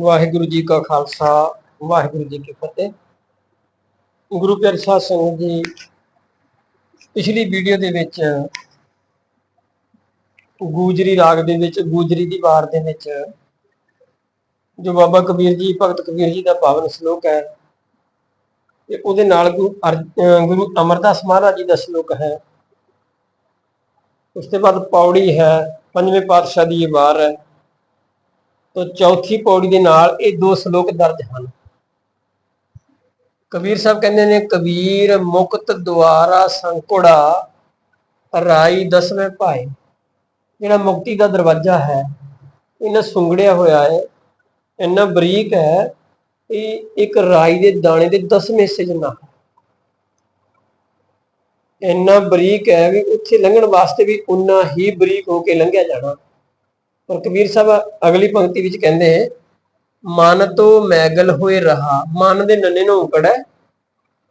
ਵਾਹਿਗੁਰੂ ਜੀ ਕਾ ਖਾਲਸਾ, ਵਾਹਿਗੁਰੂ ਜੀ ਕੀ ਫਤਿਹ। ਗੁਰੂ ਪਿਆਰੇ ਸਾਧ ਸੰਗਤ ਜੀ, ਪਿਛਲੀ ਵੀਡੀਓ ਦੇ ਵਿੱਚ ਗੂਜਰੀ ਰਾਗ ਦੇ ਵਿੱਚ, ਗੂਜਰੀ ਦੀ ਵਾਰ ਦੇ ਵਿੱਚ ਜੋ ਬਾਬਾ ਕਬੀਰ ਜੀ, ਭਗਤ ਕਬੀਰ ਜੀ ਦਾ ਪਾਵਨ ਸ਼ਲੋਕ ਹੈ, ਤੇ ਉਹਦੇ ਨਾਲ ਗੁਰੂ ਅਰ- ਗੁਰੂ ਅਮਰਦਾਸ ਮਹਾਰਾਜ ਜੀ ਦਾ ਸ਼ਲੋਕ ਹੈ। ਉਸ ਤੋਂ ਬਾਅਦ ਪੌੜੀ ਹੈ, ਪੰਜਵੇਂ ਪਾਤਸ਼ਾਹ ਦੀ ਇਹ ਵਾਰ ਹੈ। ਤੋ ਚੌਥੀ ਪੌੜੀ ਦੇ ਨਾਲ ਇਹ ਦੋ ਸ਼ਲੋਕ ਦਰਜ ਹਨ। ਕਬੀਰ ਸਾਹਿਬ ਕਹਿੰਦੇ ਨੇ, ਕਬੀਰ ਮੁਕਤ ਦੁਆਰਾ ਸੰਕੁੜਾ ਰਾਈ ਦਸਵੇਂ ਭਾਏ। ਜਿਹੜਾ ਮੁਕਤੀ ਦਾ ਦਰਵਾਜ਼ਾ ਹੈ, ਇਹਨਾਂ ਸੁੰਗੜਿਆ ਹੋਇਆ ਹੈ, ਇੰਨਾ ਬਰੀਕ ਹੈ ਇਹ ਇੱਕ ਰਾਈ ਦੇ ਦਾਣੇ ਦੇ 10 ਹਿੱਸੇ ਜਿੰਨਾ ਇੰਨਾ ਬਰੀਕ ਹੈ ਵੀ ਉੱਥੇ ਲੰਘਣ ਵਾਸਤੇ ਵੀ ਉਨਾ ਹੀ ਬਰੀਕ ਹੋ ਕੇ ਲੰਘਿਆ ਜਾਣਾ। ਪਰ ਕਬੀਰ ਸਾਹਿਬ, ਅਗਲੀ ਪੰਕਤੀ ਵਿੱਚ ਕਹਿੰਦੇ ਮਨ ਤੋਂ ਮੈਗਲ ਹੋਏ ਰਹਾ, ਮਨ ਦੇ ਨੰਨੇ ਨੂੰ ਉਕੜ ਹੈ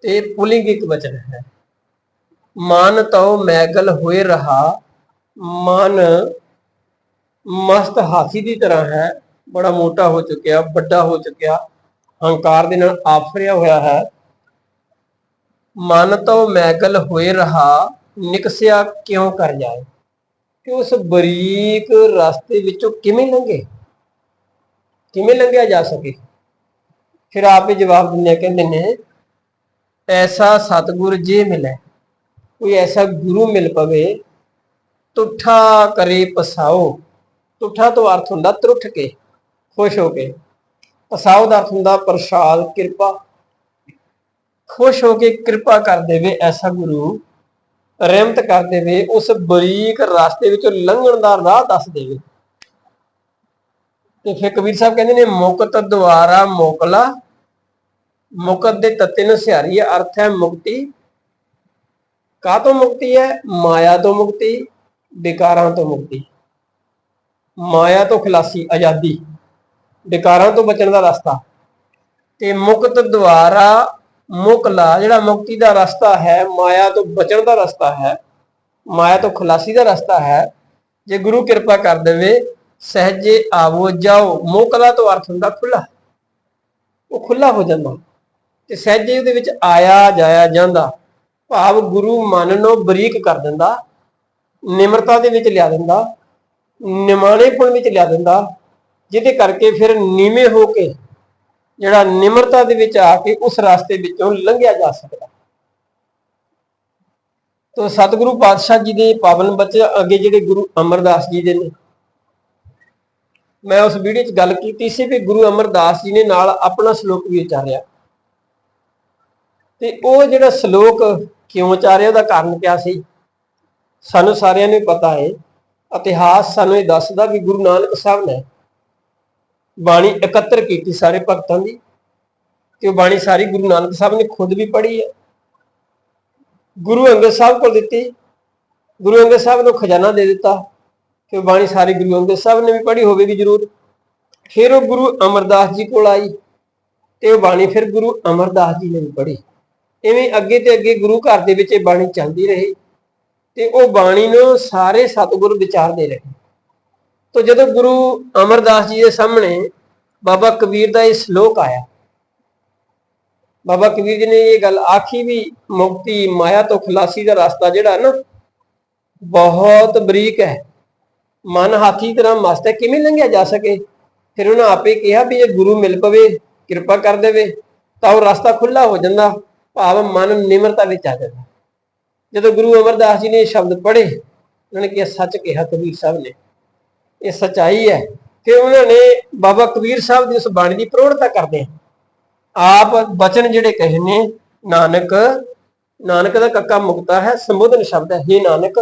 ਤੇ ਪੁਲਿੰਗ ਇੱਕ ਵਚਨ ਹੈ। ਮਨ ਤੋਂ ਮੈਗਲ ਹੋਏ ਰਹਾ, ਮਨ ਮਸਤ ਹਾਥੀ ਦੀ ਤਰ੍ਹਾਂ ਹੈ, ਬੜਾ ਮੋਟਾ ਹੋ ਚੁੱਕਿਆ, ਵੱਡਾ ਹੋ ਚੁੱਕਿਆ, ਹੰਕਾਰ ਦੇ ਨਾਲ ਆਫਰਿਆ ਹੋਇਆ ਹੈ। ਮਨ ਤੋਂ ਮੈਗਲ ਹੋਏ ਰਹਾ, ਨਿਕਸਿਆ ਕਿਉਂ ਕਰ ਜਾਏ? ਕਿ ਉਸ ਬਰੀਕ ਰਸਤੇ ਵਿੱਚੋਂ ਕਿਵੇਂ ਲੰਘੇ? ਕਿਵੇਂ ਲੰਘਿਆ ਜਾ ਸਕੇ? ਫਿਰ ਆਪ ਆਪੇ ਜਵਾਬ ਦਿੰਦੇ ਕਹਿੰਦੇ ਨੇ, ਐਸਾ ਸਤਿਗੁਰ ਜੇ ਮਿਲੇ, ਕੋਈ ਐਸਾ ਗੁਰੂ ਮਿਲ ਪਵੇ, ਤੁਠਾ ਕਰੇ ਪਸਾਓ। ਤੁਠਾ ਤੋਂ ਅਰਥ ਹੁੰਦਾ ਤਰੁੱਠ ਕੇ, ਖੁਸ਼ ਹੋ ਕੇ। ਪਸਾਓ ਦਾ ਅਰਥ ਹੁੰਦਾ ਪ੍ਰਸਾਦ, ਕਿਰਪਾ। ਖੁਸ਼ ਹੋ ਕੇ ਕਿਰਪਾ ਕਰ ਦੇਵੇ ਐਸਾ ਗੁਰੂ। ਰਹਿਮਤ ਕਰ ਦੇਵੇ, ਉਸ ਬਰੀਕ ਰਸਤੇ ਵਿੱਚੋਂ ਲੰਘਣ ਦਾ ਰਾਹ ਦੱਸ ਦੇਵੇ। ਤੇ ਫਿਰ ਕਬੀਰ ਸਾਹਿਬ ਕਹਿੰਦੇ ਨੇ, ਮੁਕਤ ਦੁਆਰਾ ਮੋਕਲਾ, ਮੁਕਤ ਦੇ ਤੱਤੇ ਨੂੰ ਸਿਹਾਰੀ ਅਰਥ ਹੈ ਮੁਕਤੀ। ਕਾ ਤੋਂ ਮੁਕਤੀ ਹੈ? ਮਾਇਆ ਤੋਂ ਮੁਕਤੀ, ਵਿਕਾਰਾਂ ਤੋਂ ਮੁਕਤੀ। ਮਾਇਆ ਤੋਂ ਖਲਾਸੀ, ਆਜ਼ਾਦੀ। ਵਿਕਾਰਾਂ ਤੋਂ ਬਚਣ ਦਾ ਰਸਤਾ। ਤੇ ਮੁਕਤ ਦੁਆਰਾ ਮੁਕਲਾ, ਜਿਹੜਾ ਮੁਕਤੀ ਦਾ ਰਸਤਾ ਹੈ, ਮਾਇਆ ਤੋਂ ਬਚਣ ਦਾ ਰਸਤਾ ਹੈ, ਮਾਇਆ ਤੋਂ ਖਲਾਸੀ ਦਾ ਰਸਤਾ ਹੈ, ਜੇ ਗੁਰੂ ਕਿਰਪਾ ਕਰ ਦੇਵੇ, ਸਹਜੇ ਆਵੋ ਜਾਓ। ਮੋਕਲਾ ਤੋਂ ਅਰਥ ਹੁੰਦਾ ਖੁੱਲਾ ਉਹ ਖੁੱਲਾ ਹੋ ਜਾਂਦਾ। ਤੇ ਸਹਜੇ ਉਹਦੇ ਵਿੱਚ ਆਇਆ ਜਾਇਆ ਜਾਂਦਾ। ਭਾਵ ਗੁਰੂ ਮਨ ਨੂੰ ਬਰੀਕ ਕਰ ਦਿੰਦਾ, ਨਿਮਰਤਾ ਦੇ ਵਿੱਚ ਲਿਆ ਦਿੰਦਾ, ਨਿਮਾਣੇਪਣ ਵਿੱਚ ਲਿਆ ਦਿੰਦਾ, ਜਿਹਦੇ ਕਰਕੇ ਫਿਰ ਨੀਵੇਂ ਹੋ ਕੇ ਜਿਹੜਾ ਨਿਮਰਤਾ ਦੇ ਵਿੱਚ ਆ ਕੇ ਉਸ ਰਸਤੇ ਵਿੱਚੋਂ ਲੰਘਿਆ ਜਾ ਸਕਦਾ। ਤੋ ਸਤਿਗੁਰੂ ਪਾਤਸ਼ਾਹ ਜੀ ਦੇ ਪਾਵਨ ਬੱਚੇ ਅੱਗੇ ਜਿਹੜੇ ਗੁਰੂ ਅਮਰਦਾਸ ਜੀ ਦੇ ਨੇ। ਮੈਂ ਉਸ ਵੀਡੀਓ 'ਚ ਗੱਲ ਕੀਤੀ ਸੀ ਵੀ ਗੁਰੂ ਅਮਰਦਾਸ ਜੀ ਨੇ ਨਾਲ ਆਪਣਾ ਸ਼ਲੋਕ ਵੀ ਉਚਾਰਿਆ। ਤੇ ਉਹ ਜਿਹੜਾ ਸ਼ਲੋਕ ਕਿਉਂ ਉਚਾਰਿਆ ਉਹਦਾ ਕਾਰਨ ਕਿਆ ਸੀ? ਸਾਨੂੰ ਸਾਰਿਆਂ ਨੂੰ ਪਤਾ ਹੈ। ਇਤਿਹਾਸ ਸਾਨੂੰ ਇਹ ਦੱਸਦਾ ਵੀ ਗੁਰੂ ਨਾਨਕ ਸਾਹਿਬ ਨੇ ਬਾਣੀ ਇਕੱਤਰ ਕੀਤੀ ਸਾਰੇ ਭਗਤਾਂ ਦੀ ਤੇ ਉਹ ਬਾਣੀ ਸਾਰੀ ਗੁਰੂ ਨਾਨਕ ਸਾਹਿਬ ਨੇ ਖੁਦ ਵੀ ਪੜ੍ਹੀ ਹੈ। ਗੁਰੂ ਅੰਗਦ ਸਾਹਿਬ ਕੋਲ ਦਿੱਤੀ। ਗੁਰੂ ਅੰਗਦ ਸਾਹਿਬ ਨੂੰ ਖਜ਼ਾਨਾ ਦੇ ਦਿੱਤਾ ਕਿ ਉਹ ਬਾਣੀ ਸਾਰੀ ਗੁਰੂ ਅੰਗਦ ਸਾਹਿਬ ਨੇ ਵੀ ਪੜ੍ਹੀ ਹੋਵੇਗੀ ਜ਼ਰੂਰ। ਫਿਰ ਉਹ ਗੁਰੂ ਅਮਰਦਾਸ ਜੀ ਕੋਲ ਆਈ ਤੇ ਉਹ ਬਾਣੀ ਫਿਰ ਗੁਰੂ ਅਮਰਦਾਸ ਜੀ ਨੇ ਵੀ ਪੜ੍ਹੀ। ਇਵੇਂ ਅੱਗੇ ਤੇ ਅੱਗੇ ਗੁਰੂ ਘਰ ਦੇ ਵਿੱਚ ਇਹ ਬਾਣੀ ਚੱਲਦੀ ਰਹੀ ਤੇ ਉਹ ਬਾਣੀ ਨੂੰ ਸਾਰੇ ਸਤਿਗੁਰ ਵਿਚਾਰਦੇ ਰਹੇ। ਤੋ ਜਦੋਂ ਗੁਰੂ ਅਮਰਦਾਸ ਜੀ ਦੇ ਸਾਹਮਣੇ ਬਾਬਾ ਕਬੀਰ ਦਾ ਇਹ ਸ਼ਲੋਕ ਆਇਆ, ਬਾਬਾ ਕਬੀਰ ਜੀ ਨੇ ਇਹ ਗੱਲ ਆਖੀ ਵੀ ਮੁਕਤੀ ਮਾਇਆ ਤੋਂ ਖਲਾਸੀ ਦਾ ਰਸਤਾ ਜਿਹੜਾ ਨਾ ਬਹੁਤ ਬਰੀਕ ਹੈ। ਮਨ ਹਾਥੀ ਤਰ੍ਹਾਂ ਮਸਤ ਹੈ, ਕਿਵੇਂ ਲੰਘਿਆ ਜਾ ਸਕੇ? ਫਿਰ ਉਹਨਾਂ ਆਪੇ ਕਿਹਾ ਵੀ ਜੇ ਗੁਰੂ ਮਿਲ ਪਵੇ, ਕਿਰਪਾ ਕਰ ਦੇਵੇ, ਤਾਂ ਉਹ ਰਸਤਾ ਖੁੱਲਾ ਹੋ ਜਾਂਦਾ, ਭਾਵ ਮਨ ਨਿਮਰਤਾ ਵਿੱਚ ਆ ਜਾਂਦਾ। ਜਦੋਂ ਗੁਰੂ ਅਮਰਦਾਸ ਜੀ ਨੇ ਇਹ ਸ਼ਬਦ ਪੜ੍ਹੇ, ਉਹਨਾਂ ਨੇ ਕਿਹਾ, ਸੱਚ ਕਿਹਾ ਕਬੀਰ ਸਾਹਿਬ ਨੇ ਇਹ ਸਚਾਈ ਹੈ ਕਿ ਉਹਨਾਂ ਨੇ ਬਾਬਾ ਕਬੀਰ ਸਾਹਿਬ ਦੀ ਉਸ ਬਾਣੀ ਦੀ ਪ੍ਰੋੜਤਾ ਕਰਦੇ ਆਪ ਬਚਨ ਜਿਹੜੇ ਕਹੇ ਨੇ, ਨਾਨਕ ਨਾਨਕ ਦਾ ਕੱਕਾ ਮੁਕਤਾ ਹੈ, ਸੰਬੋਧਨ ਸ਼ਬਦ ਹੈ हे ਨਾਨਕ,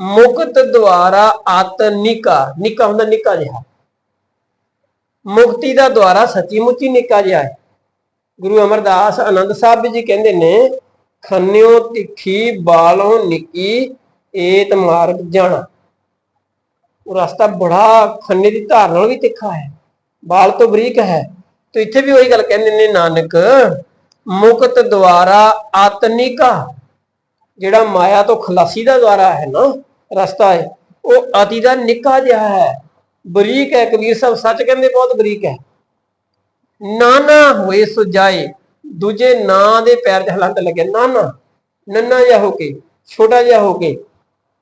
ਮੁਕਤ ਦੁਆਰਾ ਆਤ ਨਿਕਾ ਹੁੰਦਾ ਨਿੱਕਾ ਜਿਹਾ। ਮੁਕਤੀ ਦਾ ਦੁਆਰਾ ਸੱਚੀ ਮੁੱਚੀ ਨਿੱਕਾ ਜਿਹਾ ਹੈ। ਗੁਰੂ ਅਮਰਦਾਸ ਆਨੰਦ ਸਾਹਿਬ ਜੀ ਕਹਿੰਦੇ ਨੇ, ਖੰਨਿਓ ਤਿੱਖੀ ਬਾਲੋਂ ਨਿੱਕੀ, ਏਤ ਮਾਰਗ ਜਾਣਾ। ਉਹ ਰਸਤਾ ਬੜਾ ਖੰਨੇ ਦੀ ਧਾਰ ਨਾਲ ਵੀ ਤਿੱਖਾ ਹੈ, ਬਾਲ ਤੋਂ ਬਰੀਕ ਹੈ। ਤੇ ਇੱਥੇ ਵੀ ਉਹੀ ਗੱਲ ਕਹਿੰਦੇ ਨੇ, ਨਾਨਕ, ਮੁਕਤ ਦੁਆਰਾ ਆਤਨਿਕਾ ਜਿਹੜਾ ਮਾਇਆ ਤੋਂ ਖਲਾਸੀ ਦਾ ਦੁਆਰਾ ਹੈ ਨਾ, ਰਸਤਾ ਹੈ, ਉਹ ਅਤੀ ਦਾ ਨਿੱਕਾ ਜਿਹਾ ਹੈ। ਬਰੀਕ ਹੈ, ਕਬੀਰ ਸਾਹਿਬ ਸੱਚ ਕਹਿੰਦੇ ਬਹੁਤ ਬਰੀਕ ਹੈ। ਨਾਨਾ ਹੋਏ ਸੋ ਜਾਏ, ਦੂਜੇ ਨਾਂ ਦੇ ਪੈਰ ਤੇ ਹਲੰਤ ਲੱਗੇ। ਨਾਨਾ ਨੰਨਾ ਜਿਹਾ ਹੋ ਕੇ, ਛੋਟਾ ਜਿਹਾ ਹੋ ਕੇ,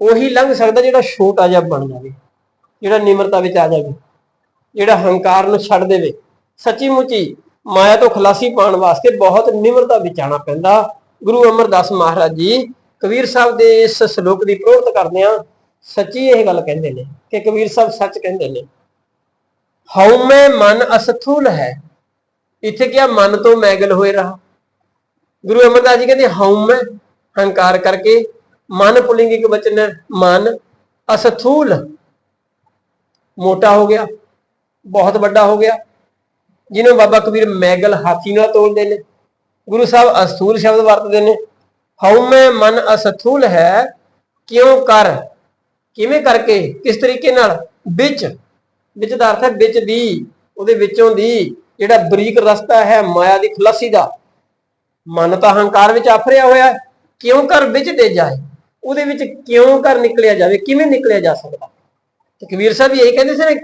ਉਹੀ ਲੰਘ ਸਕਦਾ ਜਿਹੜਾ ਛੋਟਾ ਜਿਹਾ ਬਣ ਜਾਵੇ। ਜਿਹੜਾ ਨਿਮਰਤਾ ਵਿੱਚ ਆ ਜਾਵੇ, ਜਿਹੜਾ ਹੰਕਾਰ ਨੂੰ ਛੱਡ ਦੇਵੇ। ਸੱਚੀ ਮੁੱਚੀ ਮਾਇਆ ਤੋਂ ਖਲਾਸੀ ਪਾਉਣ ਵਾਸਤੇ ਬਹੁਤ ਨਿਮਰਤਾ ਵਿੱਚ ਆਣਾ ਪੈਂਦਾ। ਗੁਰੂ ਅਮਰਦਾਸ ਮਹਾਰਾਜ ਜੀ ਕਬੀਰ ਸਾਹਿਬ ਦੇ ਇਸ ਸ਼ਲੋਕ ਦੀ ਪ੍ਰੋਗਤ ਕਰਦੇ ਆ ਸੱਚੀ ਇਹ ਗੱਲ ਕਹਿੰਦੇ ਨੇ ਕਿ ਕਬੀਰ ਸਾਹਿਬ ਸੱਚ ਕਹਿੰਦੇ ਨੇ, ਹਉ ਮੈਂ ਮਨ ਅਸਥੂਲ ਹੈ, ਇੱਥੇ ਕਿਹਾ ਮਨ ਤੋਂ ਮੈਗਲ ਹੋਏ ਰਹਾ? ਗੁਰੂ ਅਮਰਦਾਸ ਜੀ ਕਹਿੰਦੇ, ਹਉ ਮੈਂ ਹੰਕਾਰ ਕਰਕੇ, ਮਨ ਪੁਲਿੰਗ ਇੱਕ ਬਚਨ ਮਨ ਅਸਥੂਲ ਮੋਟਾ ਹੋ ਗਿਆ, ਬਹੁਤ ਵੱਡਾ ਹੋ ਗਿਆ। ਜਿਹਨੂੰ ਬਾਬਾ ਕਬੀਰ ਮੈਗਲ ਹਾਥੀ ਨਾਲ ਤੋਲਦੇ ਨੇ, ਗੁਰੂ ਸਾਹਿਬ ਅਸਥੂਲ ਸ਼ਬਦ ਵਰਤਦੇ ਨੇ, ਹਉ ਮੈਂ ਮਨ ਅਸਥੂਲ ਹੈ, ਕਿਉਂ ਕਰ? ਕਿਵੇਂ ਕਰਕੇ? ਕਿਸ ਤਰੀਕੇ ਨਾਲ? ਵਿੱਚ ਵਿੱਚ ਦਾ ਅਰਥ ਹੈ ਵਿੱਚ ਦੀ, ਉਹਦੇ ਵਿੱਚੋਂ ਦੀ, ਜਿਹੜਾ ਬਰੀਕ ਰਸਤਾ ਹੈ ਮਾਇਆ ਦੀ ਖੁਲਾਸੀ ਦਾ। ਮਨ ਤਾਂ ਹੰਕਾਰ ਵਿੱਚ ਆਫਰਿਆ ਹੋਇਆ ਕਿਉਂ ਕਰ ਵਿੱਚ ਦੇ ਜਾਏ? ਉਹਦੇ ਵਿੱਚ ਕਿਉਂ ਕਰ ਨਿਕਲਿਆ ਜਾਵੇ? ਕਿਵੇਂ ਨਿਕਲਿਆ ਜਾ ਸਕਦਾ? ਤੇ ਕਬੀਰ ਸਾਹਿਬ ਵੀ ਇਹ ਕਹਿੰਦੇ ਸੀ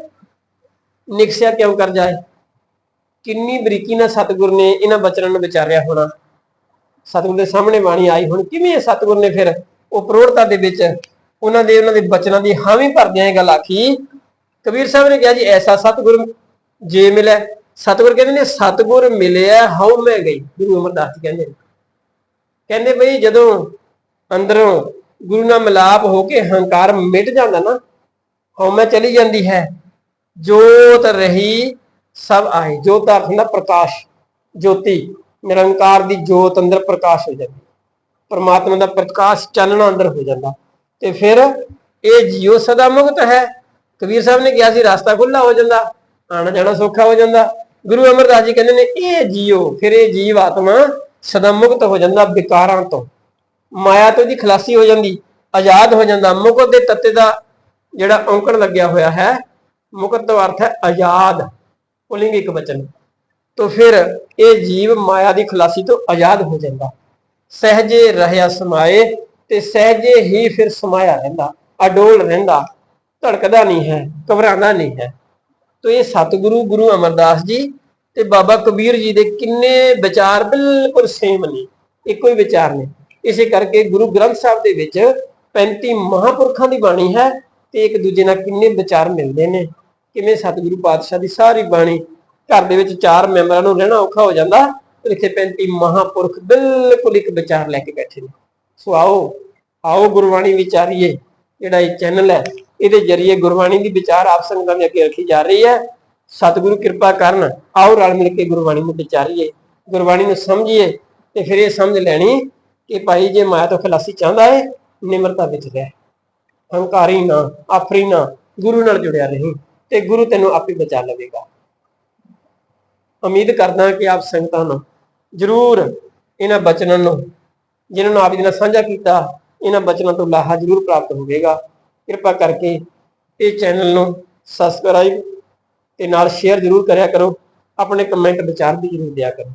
ਨਿਕਸਿਆ ਕਿਉਂ ਕਰ ਜਾਏ? ਕਿੰਨੀ ਬਰੀਕੀ ਨਾਲ ਸਤਿਗੁਰ ਨੇ ਇਹਨਾਂ ਬਚਨਾਂ ਨੂੰ ਵਿਚਾਰਿਆ ਹੋਣਾ। ਸਤਿਗੁਰ ਦੇ ਸਾਹਮਣੇ ਬਾਣੀ ਆਈ ਹੁਣ, ਕਿਵੇਂ ਇਹ ਸਤਿਗੁਰ ਨੇ ਫਿਰ ਉਹ ਪ੍ਰੋੜਤਾ ਦੇ ਵਿੱਚ ਉਹਨਾਂ ਦੇ ਉਹਨਾਂ ਦੇ ਬਚਨਾਂ ਦੀ ਹਾਮੀ ਭਰਦਿਆਂ ਇਹ ਗੱਲ ਆਖੀ। ਕਬੀਰ ਸਾਹਿਬ ਨੇ ਕਿਹਾ ਜੀ, ਐਸਾ ਸਤਿਗੁਰ ਜੇ ਮਿਲਿਆ, ਸਤਿਗੁਰ ਕਹਿੰਦੇ ਨੇ, ਸਤਿਗੁਰ ਮਿਲਿਆ, ਹਉ ਮੈਂ ਗਈ। ਗੁਰੂ ਅਮਰਦਾਸ ਜੀ ਕਹਿੰਦੇ ਕਹਿੰਦੇ ਬਈ ਜਦੋਂ ਅੰਦਰੋਂ ਗੁਰੂ ਨਾਲ ਮਿਲਾਪ ਹੋ ਕੇ ਹੰਕਾਰ ਮਿਟ ਜਾਂਦਾ ਨਾ ਹਉਮੈ ਚਲੀ ਜਾਂਦੀ ਹੈ। ਜੋਤ ਰਹੀ ਸਭ ਆਏ। ਜੋਤ ਦਾ ਅਰਥ ਹੁੰਦਾ ਪ੍ਰਕਾਸ਼, ਜੋਤੀ। ਨਿਰੰਕਾਰ ਦੀ ਜੋਤ ਅੰਦਰ ਪ੍ਰਕਾਸ਼ ਹੋ ਜਾਂਦੀ। ਪਰਮਾਤਮਾ ਦਾ ਪ੍ਰਕਾਸ਼ ਚਾਨਣਾ ਅੰਦਰ ਹੋ ਜਾਂਦਾ। ਤੇ ਫਿਰ ਇਹ ਜੀਉ ਸਦਾ ਮੁਕਤ ਹੈ। ਕਬੀਰ ਸਾਹਿਬ ਨੇ ਕਿਹਾ ਸੀ, ਰਸਤਾ ਖੁੱਲਾ ਹੋ ਜਾਂਦਾ, ਆਣਾ ਜਾਣਾ ਸੌਖਾ ਹੋ ਜਾਂਦਾ। ਗੁਰੂ ਅਮਰਦਾਸ ਜੀ ਕਹਿੰਦੇ ਨੇ, ਇਹ ਜੀਉ, ਫਿਰ ਇਹ ਜੀਵ ਆਤਮਾ ਸਦਾ ਮੁਕਤ ਹੋ ਜਾਂਦਾ ਵਿਕਾਰਾਂ ਤੋਂ। ਮਾਇਆ ਤੋਂ ਦੀ ਖਲਾਸੀ ਹੋ ਜਾਂਦੀ, ਆਜ਼ਾਦ ਹੋ ਜਾਂਦਾ। ਮੁਕਤ ਦੇ ਤੱਤੇ ਦਾ ਜਿਹੜਾ ਔਂਕੜ ਲੱਗਿਆ ਹੋਇਆ ਹੈ ਮੁਕਤ ਦਾ ਅਰਥ ਹੈ ਆਜ਼ਾਦ। ਪੁਲਿੰਗ ਇੱਕ ਵਚਨ। ਤੋਂ ਫਿਰ ਇਹ ਜੀਵ ਮਾਇਆ ਦੀ ਖਲਾਸੀ ਤੋਂ ਆਜ਼ਾਦ ਹੋ ਜਾਂਦਾ। ਸਹਜੇ ਰਹਿਆ ਸਮਾਏ ਤੇ ਸਹਜੇ ਹੀ ਫਿਰ ਸਮਾਇਆ ਰਹਿੰਦਾ। ਅਡੋਲ ਰਹਿੰਦਾ। ਧੜਕਦਾ ਨਹੀਂ ਹੈ, ਘਬਰਾਉਂਦਾ ਨਹੀਂ ਹੈ। ਤੋ ਇਹ ਸਤਿਗੁਰੂ ਗੁਰੂ ਅਮਰਦਾਸ ਜੀ ਤੇ ਬਾਬਾ ਕਬੀਰ ਜੀ ਦੇ ਕਿੰਨੇ ਵਿਚਾਰ ਬਿਲਕੁਲ ਸੇਮ ਨੇ। ਇੱਕੋ ਹੀ ਵਿਚਾਰ ਨੇ। ਇਸੇ ਕਰਕੇ ਗੁਰੂ ਗ੍ਰੰਥ ਸਾਹਿਬ ਦੇ ਵਿੱਚ 35 ਮਹਾਪੁਰਖਾਂ ਦੀ ਬਾਣੀ ਹੈ ਤੇ ਇੱਕ ਦੂਜੇ ਨਾਲ ਕਿੰਨੇ ਵਿਚਾਰ ਮਿਲਦੇ ਨੇ। ਕਿਵੇਂ ਸਤਿਗੁਰੂ ਪਾਤਸ਼ਾਹ ਦੀ ਸਾਰੀ ਬਾਣੀ ਘਰ ਦੇ ਵਿੱਚ ਚਾਰ ਮੈਂਬਰਾਂ ਨੂੰ ਰਹਿਣਾ ਔਖਾ ਹੋ ਜਾਂਦਾ ਤੇ ਇੱਥੇ 35 ਮਹਾਪੁਰਖ ਬਿਲਕੁਲ ਇੱਕ ਵਿਚਾਰ ਲੈ ਕੇ ਬੈਠੇ ਨੇ। ਸੋ ਆਓ ਆਓ ਗੁਰਬਾਣੀ ਵਿਚਾਰੀਏ, ਜਿਹੜਾ ਇਹ ਚੈਨਲ ਹੈ, ਇਹਦੇ ਜਰੀਏ ਗੁਰਬਾਣੀ ਦੀ ਵਿਚਾਰ ਆਪ ਸੰਗਤਾਂ ਦੇ ਅੱਗੇ ਰੱਖੀ ਜਾ ਰਹੀ ਹੈ। ਸਤਿਗੁਰੂ ਕਿਰਪਾ ਕਰਨ, ਆਓ ਰਲ ਮਿਲ ਕੇ ਗੁਰਬਾਣੀ ਨੂੰ ਵਿਚਾਰੀਏ, ਗੁਰਬਾਣੀ ਨੂੰ ਸਮਝੀਏ ਤੇ ਫਿਰ ਇਹ ਸਮਝ ਲੈਣੀ ਕਿ ਭਾਈ ਜੇ ਮਾਇਆ ਤੋਂ ਖਲਾਸੀ ਚਾਹੁੰਦਾ ਹੈ ਨਿਮਰਤਾ ਵਿੱਚ ਰਹਿ। ਹੰਕਾਰੀ ਨਾ, ਆਫਰੀ ਨਾ, ਗੁਰੂ ਨਾਲ ਜੁੜਿਆ ਰਹੀ ਤੇ ਗੁਰੂ ਤੈਨੂੰ ਆਪੇ ਬਚਾ ਲਵੇਗਾ। ਉਮੀਦ ਕਰਦਾ ਕਿ ਆਪ ਸੰਗਤਾਂ ਨੂੰ ਜਰੂਰ ਇਹਨਾਂ ਬਚਨਾਂ ਨੂੰ, ਜਿਨ੍ਹਾਂ ਨੂੰ ਆਪ ਜੀ ਨਾਲ ਸਾਂਝਾ ਕੀਤਾ, ਇਹਨਾਂ ਬਚਨਾਂ ਤੋਂ ਲਾਹਾ ਜਰੂਰ ਪ੍ਰਾਪਤ ਹੋਵੇਗਾ। ਕਿਰਪਾ ਕਰਕੇ ਇਹ ਚੈਨਲ ਨੂੰ ਸਬਸਕ੍ਰਾਈਬ ਤੇ ਨਾਲ ਸ਼ੇਅਰ ਜਰੂਰ ਕਰਿਆ ਕਰੋ। ਆਪਣੇ ਕਮੈਂਟ ਵਿਚਾਰ ਵੀ ਜਰੂਰ ਦਿਆ ਕਰੋ।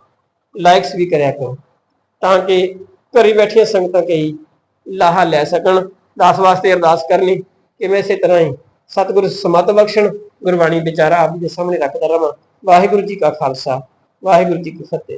ਲਾਈਕਸ ਵੀ ਕਰਿਆ ਕਰੋ। ਤਾਂ ਕਿ ਘਰੇ ਬੈਠੀਆਂ ਸੰਗਤਾਂ ਕਈ ਲਾਹਾ ਲੈ ਸਕਣ। ਦਾਸ ਵਾਸਤੇ ਅਰਦਾਸ ਕਰਨੀ ਕਿ ਮੈਂ ਇਸੇ ਤਰ੍ਹਾਂ ਹੀ ਸਤਿਗੁਰ ਸਮਤ ਬਖਸ਼ਣ, ਗੁਰਬਾਣੀ ਵਿਚਾਰਾ ਆਪ ਦੇ ਸਾਹਮਣੇ ਰੱਖਦਾ ਰਵਾਂ। ਵਾਹਿਗੁਰੂ ਜੀ ਕਾ ਖਾਲਸਾ, ਵਾਹਿਗੁਰੂ ਜੀ ਕੀ ਫਤਿਹ।